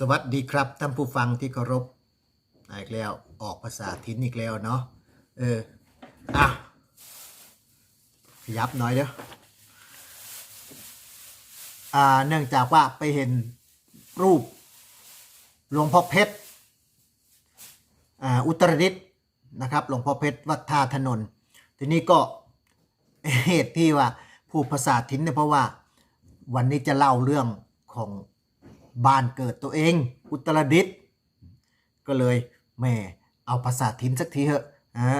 สวัสดีครับท่านผู้ฟังที่เคารพอีกแล้วออกภาษาทิ้นอีกแล้วเนาะเอออะขยับหน่อยเด้ออ่าเนื่องจากว่าไปเห็นรูปหลวงพ่อเพชรอ่าอุตรดิตนะครับหลวงพ่อเพชรวัดท่าถนน ทีนี้ก็เหตุที่ว่าผู้ภาษาทิ้นเนี่ยเพราะว่าวันนี้จะเล่าเรื่องของ บ้านเกิดตัวเอง อุตรดิตถ์ก็เลยแม่เอาภาษาถิ่นสักทีเถอะ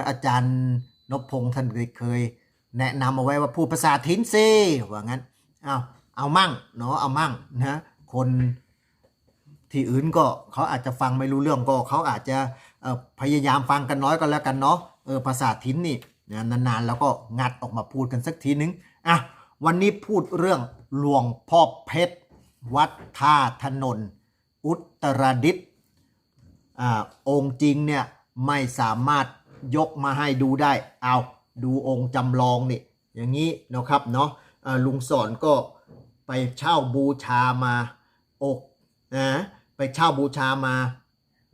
อาจารย์นพพงศ์ท่านเคย แนะนำเอาไว้ว่าพูดภาษาถิ่นสิว่างั้นเอาเอามั่งเนาะเอามั่งนะคนที่อื่นก็เขาอาจจะฟังไม่รู้เรื่องก็เขาอาจจะพยายามฟังกันน้อยก็แล้วกันเนาะเออภาษาถิ่นนี่นะนานๆแล้วก็งัดออกมาพูดกันสักทีนึงอะวันนี้พูดเรื่องหลวงพ่อเพชร วัดท่าถนน อุตรดิตถ์อ่าองค์จริงเนี่ยไม่สามารถยกมาให้ดูได้ เอาดูองค์จำลองนี่อย่างนี้นะครับเนาะลุงสอนก็ไปเช่าบูชามาอกนะไปเช่าบูชามา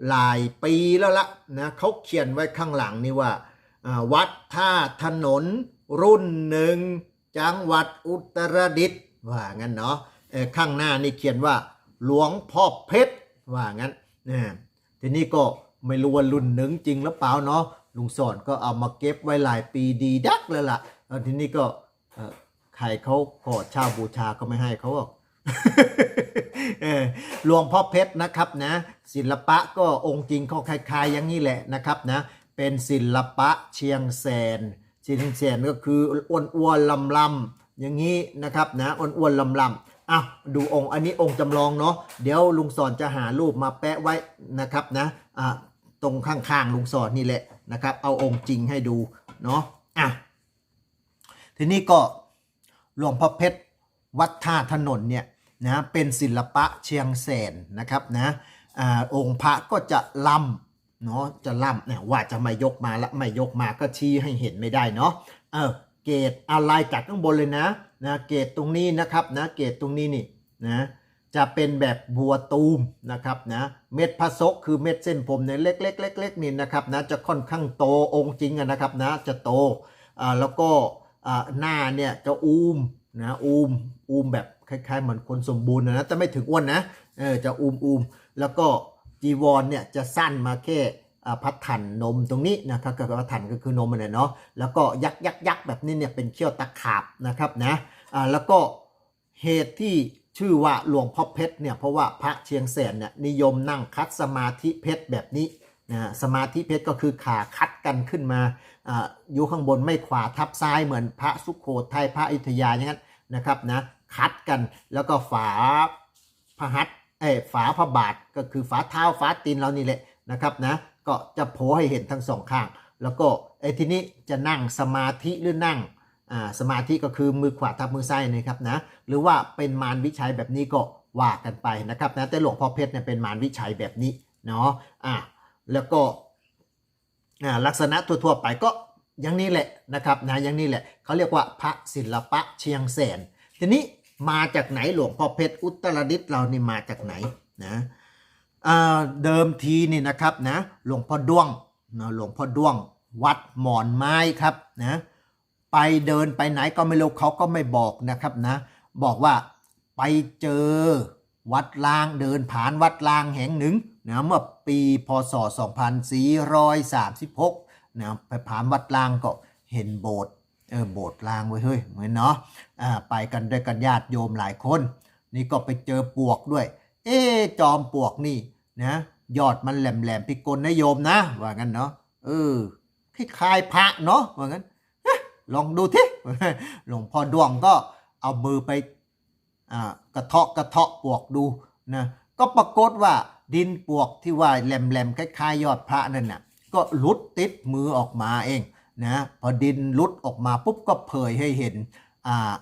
หลายปีแล้วละนะเขาเขียนไว้ข้างหลังนี่ว่าวัดท่าถนนรุ่นหนึ่งจังหวัดอุตรดิตถ์ว่างั้นเนาะ ข้างหน้านี่เขียนว่า หลวงพ่อเพชรว่างั้นนะทีนี้ก็ไม่รู้ว่ารุ่นหนึ่งจริงหรือเปล่าเนาะลุงสอนก็เอามาเก็บไว้หลายปีดีดักเลยล่ะแล้วทีนี้ก็ใครเขาขอเช่าบูชาก็ไม่ให้เขาหรอกหลวงพ่อเพชรนะครับนะ ศิลปะก็องค์จริงเขาคล้ายๆอย่างนี้แหละนะครับนะ เป็นศิลปะเชียงแสนเชียงแสนก็คืออ้วนอ้วนลำๆอย่างนี้นะครับนะอ้วนอ้วนลำลำๆ อะดูองค์อันนี้องค์จำลองเนาะเดี๋ยวลุงสอนจะหารูปมาแปะไว้นะครับนะอะตรงข้างๆลุงสอนนี่แหละนะครับ เอาองค์จริงให้ดูเนาะอะทีนี้ก็หลวงพ่อเพชรวัดท่าถนนเนี่ยนะเป็นศิลปะเชียงแสนนะครับนะอ่าองค์พระก็จะล่ำเนาะจะล่ำเนี่ยว่าจะไม่ยกมาละไม่ยกมาก็ชี้ให้เห็นไม่ได้เนาะเออเกตอะไรจากข้างบนเลยนะ นะเกตตรงนี้นะครับนะเกตตรงนี้นี่นะจะเป็นแบบบัวตูมนะครับนะเม็ดพระศกคือเม็ดเส้นผมเนี่ยเล็กๆเล็กๆนี่นะครับนะจะค่อนข้างโตองค์จริงนะครับนะจะโตอ่าแล้วก็อ่าหน้าเนี่ยจะอูมนะอูมอูมแบบคล้ายๆเหมือนคนสมบูรณ์นะแต่ไม่ถึงอ้วนนะเออจะอูมอูมแล้วก็จีวรเนี่ยจะสั้นมาแค่ พัดถันนมตรงนี้นะครับก็พัดถันก็คือนมมันนะเนาะแล้วก็ยักยักยักแบบนี้เนี่ยเป็นเขี้ยวตะขาบนะครับนะอ่าแล้วก็เหตุที่ชื่อว่าหลวงพ่อเพชรเนี่ยเพราะว่าพระเชียงแสนเนี่ยนิยมนั่งคัดสมาธิเพชรแบบนี้นะสมาธิเพชรก็คือขาคัดกันขึ้นมาอยู่ข้างบนไม่ขวาทับซ้ายเหมือนพระสุโขทัยพระอยุธยาอย่างนั้นนะครับนะคัดกันแล้วก็ฝาพระหัตถ์เอ้ฝาพระบาทก็คือฝาเท้าฝาตีนเรานี่แหละนะครับนะ ก็จะโผล่ให้เห็นทั้งสองข้าง แล้วก็ไอ้ทีนี้จะนั่งสมาธิหรือนั่งสมาธิก็คือมือขวาทับมือซ้ายนะครับนะหรือว่าเป็นมารวิชัยแบบนี้ก็ว่ากันไปนะครับนะแต่หลวงพ่อเพชรเนี่ยเป็นมารวิชัยแบบนี้เนาะอ่าแล้วก็ลักษณะทั่วๆไปก็อย่างนี้แหละนะครับนะอย่างนี้แหละเขาเรียกว่าพระศิลปะเชียงแสน ทีนี้มาจากไหนหลวงพ่อเพชรอุตรดิตถ์เรานี่มาจากไหนนะอ เดิมทีนี่นะครับนะหลวงพ่อด้วงนะหลวงพ่อด้วง วัดหมอนไม้ครับนะไปเดินไปไหนก็ไม่รู้เขาก็ไม่บอกนะครับนะ บอกว่าไปเจอวัดลางเดินผ่านวัดลางแห่งหนึ่งนะเมื่อปีพศ 2436นะไปผ่านวัดลางก็เห็นโบสถ์เออโบสถ์ลางไว้เฮ้ยเหมือนเนาะอ่าไปกันด้วยกันญาติโยมหลายคน นี่ก็ไปเจอปวกด้วย เอ๊จอมปวกนี่ นะยอดมันแหลมแหลมๆพิกลนะโยมนะ ว่างั้นเนาะเออคล้ายพระเนาะว่างั้นลองดูทีหลวงพ่อดวงก็เอามือไปอ่ากระเทาะกระเทาะปวกดูนะก็ปรากฏว่าดินปวกที่ว่าแหลมๆคล้ายๆยอดพระนั่นน่ะก็ลุดติดมือออกมาเองนะพอดินลุดออกมาปุ๊บก็เผยให้เห็นอ่า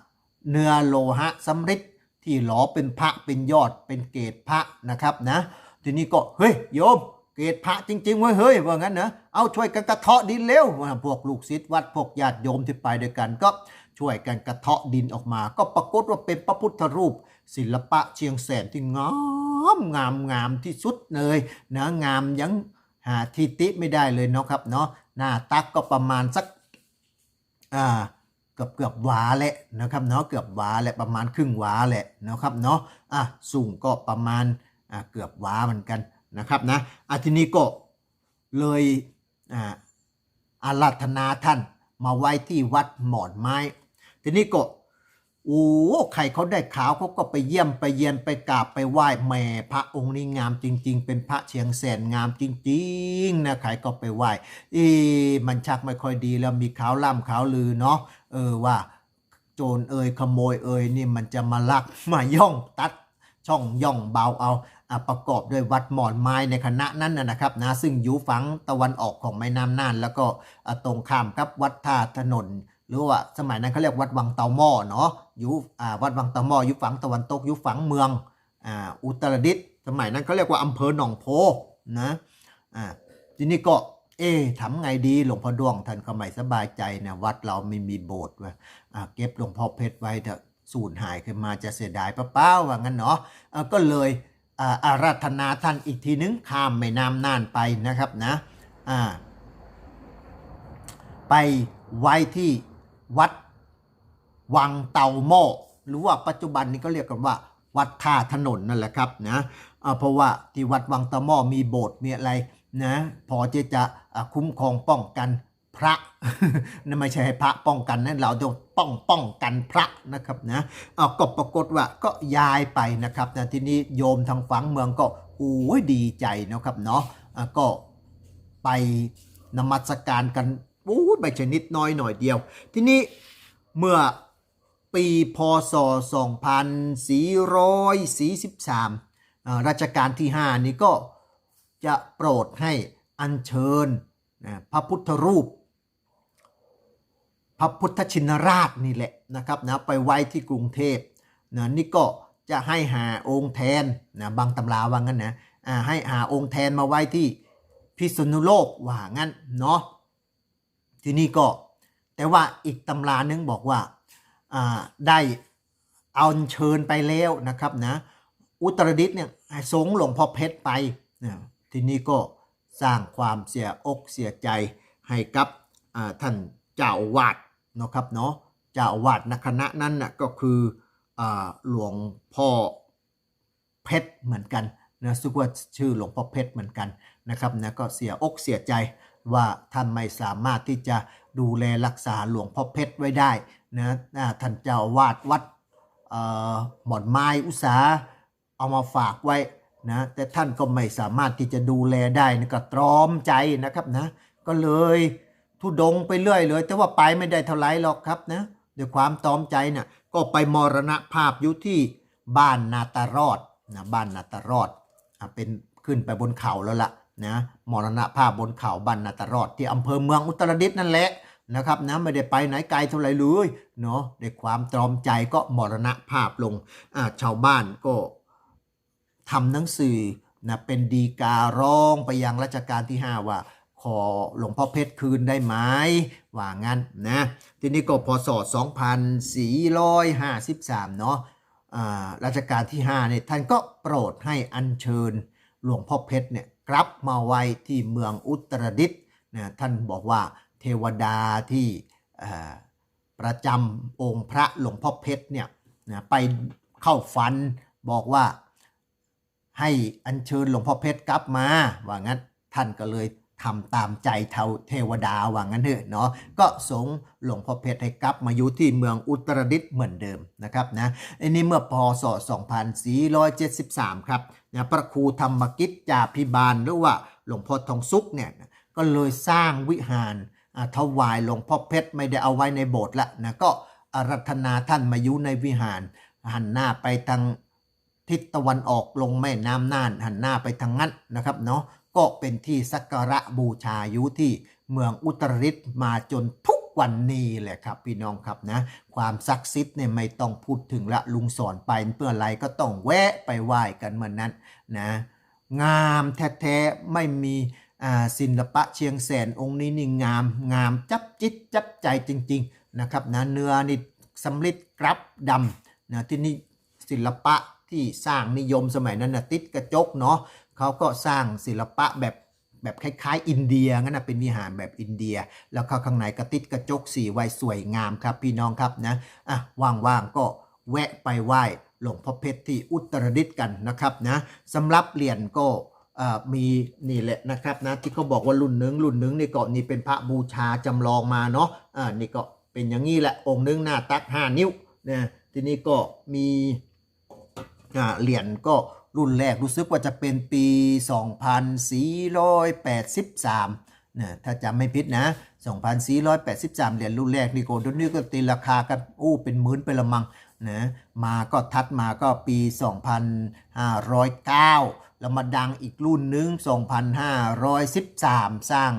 เนื้อโลหะสำริดที่หลอเป็นพระเป็นยอดเป็นเกศพระนะครับนะ ทีนี้ก็เฮ้ยโยมเกศพระจริงๆเว้ยเฮ้ยว่างั้นนะเอาช่วยกันกระเทาะดินเร็วพวกลูกศิษย์วัดพวกญาติโยมที่ไปด้วยกันก็ช่วยกันกระเทาะดินออกมา ก็ปรากฏว่าเป็นพระพุทธรูป ศิลปะเชียงแสนที่งามงามงามที่สุดเลยนะงามยังหาที่ติไม่ได้เลยเนาะครับเนาะหน้าตักก็ประมาณสักอ่าเกือบเกือบวาแหละนะครับเนาะเกือบวาแหละประมาณครึ่งวาแหละนะครับเนาะอะสูงก็ประมาณ เกือบหวาเหมือนกันนะครับนะอะทีนี้ก็เลยอาราธนาท่านมาไว้ที่วัดหมอนไม้ ทีนี้ก็โอ้ใครเขาได้ข่าวเขาก็ไปเยี่ยมไปเยียนไปกราบไปไหว้แม่พระองค์นี้งามจริง ๆ เป็นพระเชียงแสนงามจริงๆนะใครก็ไปไหว้เอ๊มันชักไม่ค่อยดีแล้วมีข่าวล่ำข่าวลือเนาะเออว่า โจรเอ่ยขโมยเอ่ยนี่มันจะมาลักมาย่องตัดช่องย่องเบาเอา ประกอบด้วยวัดหมอนไม้ในคณะนั้นนะครับนะซึ่งอยู่ฝั่งตะวันออกของแม่น้ำน่าน แล้วก็ตรงข้ามกับวัดท่าถนน หรือว่าสมัยนั้นเขาเรียกวัดวังเตาหม้อเนาะอยู่วัดวังเตาหม้ออยู่ฝั่งตะวันตกอยู่ฝั่งเมืองอ,อุตรดิตถ์สมัยนั้นเขาเรียกว่าอำเภอหนองโพนะอ่าทีนี้ก็เอ๊ทำไงดีหลวงพ่อดวงท่านก็ไม่สบายใจนะวัดเราไม่มีโบสถ์ว่าเก็บหลวงพ่อเพชรไว้เถอะสูญหายขึ้นมาจะเสียดายเปล่าๆว่างั้นเนาะก็เลย อาราธนาท่านอีกทีนึงข้ามแม่น้ำน่านไปนะครับนะไปไว้ที่วัดวังเตาหม้อหรือว่าปัจจุบันนี้ก็เรียกกันว่า วัดท่าถนนนั่นแหละครับนะเพราะว่าที่วัดวังเตาหม้อมีโบสถ์มีอะไรนะพอที่จะคุ้มครองป้องกัน พระนั่นไม่ใช่ให้พระป้องกันนะเราต้องป้องป้องกันพระนะครับนะเอาก็ปรากฏว่าก็ย้ายไปนะครับนะทีนี้โยมทางฝังเมืองก็โอ้ยดีใจนะครับเนาะอะก็ไปนมัสการกันโอ้ยไม่ใช่นิดน้อยหน่อยเดียว ทีนี้เมื่อปีพศ 2443อ่ารัชกาลที่ 5 นี้ก็จะโปรดให้อัญเชิญพระพุทธรูป พระพุทธชินราชนี่แหละนะครับนะไปไว้ที่กรุงเทพนะนี่ก็จะให้หาองค์แทนนะบางตำราว่างั้นนะอ่าให้หาองค์แทนมาไว้ที่พิษณุโลกว่างั้นเนาะทีนี้ก็แต่ว่าอีกตำรานึงบอกว่าอ่าได้เอาเชิญไปแล้วนะครับนะอุตรดิตเนี่ยสงหลวงพ่อเพชรไปนะทีนี้ก็สร้างความเสียอกเสียใจให้กับท่านเจ้าวาสเนะครับเนาะเจ้าอาวาสณคณะนั้นน่ะก็คืออหลวงพ่อเพชรเหมือนกันนะซึ่งว่าชื่อหลวงพ่อเพชรเหมือนกันนะครับนะก็เสียอกเสียใจว่าท่านไม่สามารถที่จะดูแลรักษาหลวงพ่อเพชรไว้ได้นะท่านเจ้าวาสวัดหมอนไม้อุตสาเอามาฝากไว้นะแต่ท่านก็ไม่สามารถที่จะดูแลได้นะก็ตรอมใจนะครับนะก็เลย ทุดงไปเรื่อยเลย แต่ว่าไปไม่ได้เท่าไรหรอกครับนะด้วยความตอมใจน่ะก็ไปมรณภาพอยู่ที่บ้านนาตารอดนะบ้านนาตารอดอะเป็นขึ้นไปบนเขาแล้วล่ะนะมรณภาพบนเขาบ้านนาตารอด ที่อำเภอเมืองอุตรดิตถ์นั่นแหละนะครับนะไม่ได้ไปไหนไกลเท่าไหร่เลยเนาะด้วยความตรอมใจก็มรณภาพลงอ่าชาวบ้านก็ทำหนังสือนะเป็นดีการ้องไปยังรัชกาลที่ 5 ว่า ขอหลวงพ่อเพชรคืนได้ไหมว่างั้นนะทีนี้ก็พศ2453 เนาะอ่ารัชกาลที่ 5 เนี่ยท่านก็โปรดให้อัญเชิญหลวงพ่อเพชรเนี่ยกลับมาไว้ที่เมืองอุตรดิตถ์นะท่านบอกว่าเทวดาที่ประจำองค์พระหลวงพ่อเพชรเนี่ยนะไปเข้าฝันบอกว่าให้อัญเชิญหลวงพ่อเพชรกลับมาว่างั้นท่านก็เลย ทำตามใจเทวเทวดาว่างั้นเถอะเนาะก็สงหลวงพ่อเพชรให้กลับมาอยู่ที่เมืองอุตรดิตถ์เหมือนเดิมนะครับนะอันนี้เมื่อพศ 2473 ครับนะพระครูธรรมกิจจาพิบาลหรือว่าหลวงพ่อทองสุกเนี่ยก็เลยสร้างวิหารถวายหลวงพ่อเพชรไม่ได้เอาไว้ในโบสถ์ละนะก็อารัธนาท่านมาอยู่ในวิหาร หันหน้าไปทางทิศตะวันออกลงแม่น้ำน่าน หันหน้าไปทางนั้นนะครับเนาะ ก็เป็นที่สักการะบูชาอยู่ที่เมืองอุตรดิตถ์มาจนทุกวันนี้แหละครับพี่น้องครับนะ ความศักดิ์สิทธิ์เนี่ยไม่ต้องพูดถึงละลุงสอนไปเพื่ออะไรก็ต้องแวะไปไหว้กันเหมือนนั้นนะงามแท้ๆไม่มีศิลปะเชียงแสนองค์นี้นี่งามงามจับจิตจับใจจริง ๆนะครับนะเนื้อนี่สำลิดกรับดำนะที่นี่ศิลปะที่สร้างนิยมสมัยนั้นนะติดกระจกเนาะ เขาก็สร้างศิลปะแบบแบบคล้ายๆ อินเดียงั้นนะเป็นวิหารแบบอินเดีย แล้วก็ข้างในก็ติดกระจกสีไว้สวยงามครับพี่น้องครับนะอะว่างๆก็แวะไปไหว้หลวงพ่อเพชรที่อุตรดิตถ์กันนะครับนะสำหรับเหรียญก็มีนี่แหละนะครับนะที่เขาบอกว่ารุ่นนึงรุ่นนึงนี่ก็นี่เป็นพระบูชาจำลองมาเนาะอ่านี่ก็เป็นอย่างนี้แหละองค์นึงหน้าตัก 5 นิ้วนะทีนี้ก็มีเหรียญก็ รุ่นแรกรู้สึกว่าจะเป็นปี 2483นะถ้าจำไม่ผิดนะ 2483 เหรียญรุ่นแรกนี่ก็เดี๋ยวนี้ก็ตีราคากันอู้เป็นหมื่นไปละมังนะมาก็ทัดมาก็ปี 2509 แล้วมาดังอีกรุ่นนึง 2513 สร้าง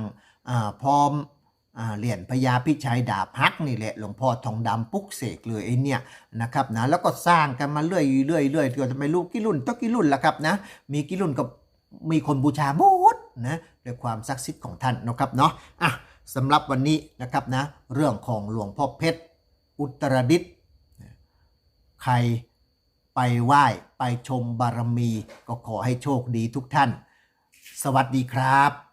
อ่าพร้อมอ่า เหรียญพญาพิชัยดาบฮักนี่แหละหลวงพ่อทองดำปลุกเสกเลยไอ้เนี่ยนะครับนะแล้วก็สร้างกันมาเรื่อยเรื่อยเรื่อยก็จะไม่รู้กี่รุ่นต้องกี่รุ่นละครับนะมีกี่รุ่นก็มีคนบูชาหมดนะด้วยความศักดิ์สิทธิ์ของท่านนะครับเนาะอะสำหรับวันนี้นะครับนะเรื่องของหลวงพ่อเพชร อุตรดิตใครไปไหว้ไปชมบารมี ก็ขอให้โชคดีทุกท่าน สวัสดีครับ